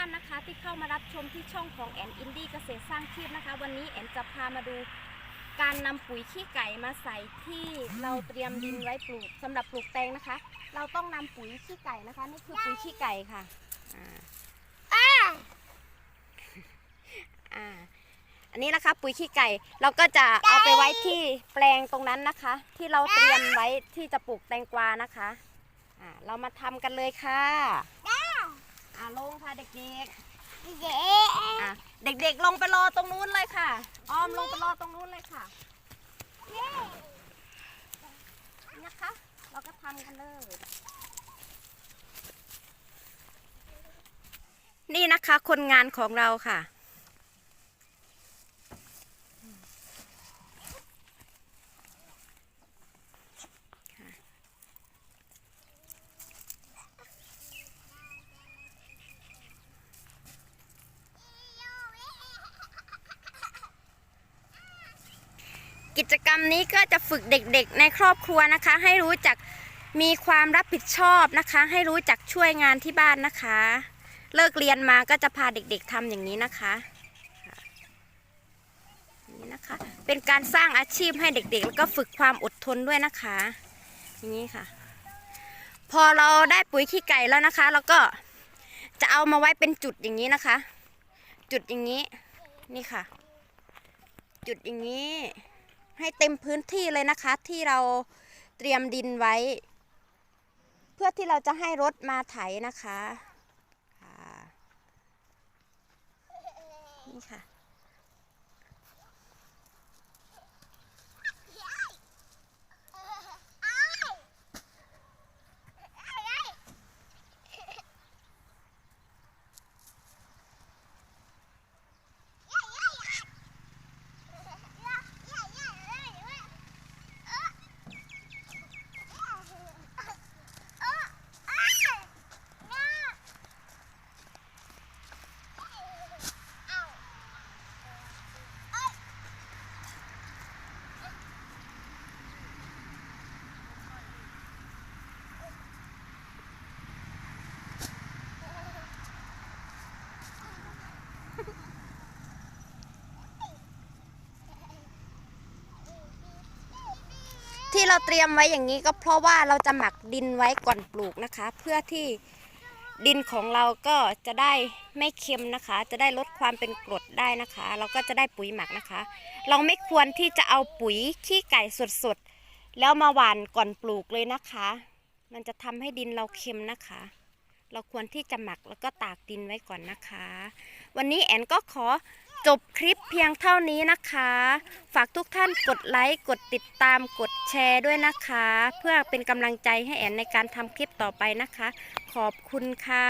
ท่านนะคะที่เข้ามารับชมที่ช่องของแอนอินดี้เกษตรสร้างชีพนะคะ วันนี้แอนจะพามาดูการนำปุ๋ยขี้ไก่มาใส่ที่เราเตรียมดินไว้ปลูกสำหรับปลูกแตงนะคะ เราต้องนำปุ๋ยขี้ไก่นะคะนี่คือปุ๋ยขี้ไก่ค่ะอ่าอ่าอันนี้นะคะปุ๋ยขี้ไก่เราก็จะเอาไปไว้ที่แปลงตรงนั้นนะคะ ที่เราเตรียมไว้ที่จะปลูกแตงกวานะคะอ่าเรามาทำกันเลยค่ะ อ่าลงค่ะเด็กๆอะเด็กๆลงไปรอตรงนู้นเลยค่ะออมลงไปรอตรงนู้นเลยค่ะนะคะ เราก็ทำกันเลย นี่นะคะคนงานของเราค่ะ กิจกรรมนี้ก็จะฝึกเด็กๆในครอบครัวนะคะ ให้รู้จักมีความรับผิดชอบนะคะ ให้รู้จักช่วยงานที่บ้านนะคะ เลิกเรียนมาก็จะพาเด็กๆทำอย่างนี้นะคะนี้นะคะ เป็นการสร้างอาชีพให้เด็กๆ แล้วก็ฝึกความอดทนด้วยนะคะ อย่างนี้ค่ะ พอเราได้ปุ๋ยขี้ไก่แล้วนะคะเราก็จะเอามาไว้เป็นจุดอย่างนี้นะคะ จุดอย่างนี้ นี่ค่ะ จุดอย่างนี้ ให้เต็มพื้นที่เลยนะคะ ที่เราเตรียมดินไว้ เพื่อที่เราจะให้รถมาไถนะคะนี่ค่ะ ที่เราเตรียมไว้อย่างนี้ก็เพราะว่าเราจะหมักดินไว้ก่อนปลูกนะคะ เพื่อที่ดินของเราก็จะได้ไม่เค็มนะคะ จะได้ลดความเป็นกรดได้นะคะ เราก็จะได้ปุ๋ยหมักนะคะ เราไม่ควรที่จะเอาปุ๋ยขี้ไก่สดๆแล้วมาหว่านก่อนปลูกเลยนะคะ มันจะทำให้ดินเราเค็มนะคะ เราควรที่จะหมักแล้วก็ตากดินไว้ก่อนนะคะ วันนี้แอนก็ขอ จบคลิปเพียงเท่านี้นะคะ ฝากทุกท่านกดไลค์ กดติดตาม กดแชร์ด้วยนะคะ เพื่อเป็นกำลังใจให้แอนในการทำคลิปต่อไปนะคะ ขอบคุณค่ะ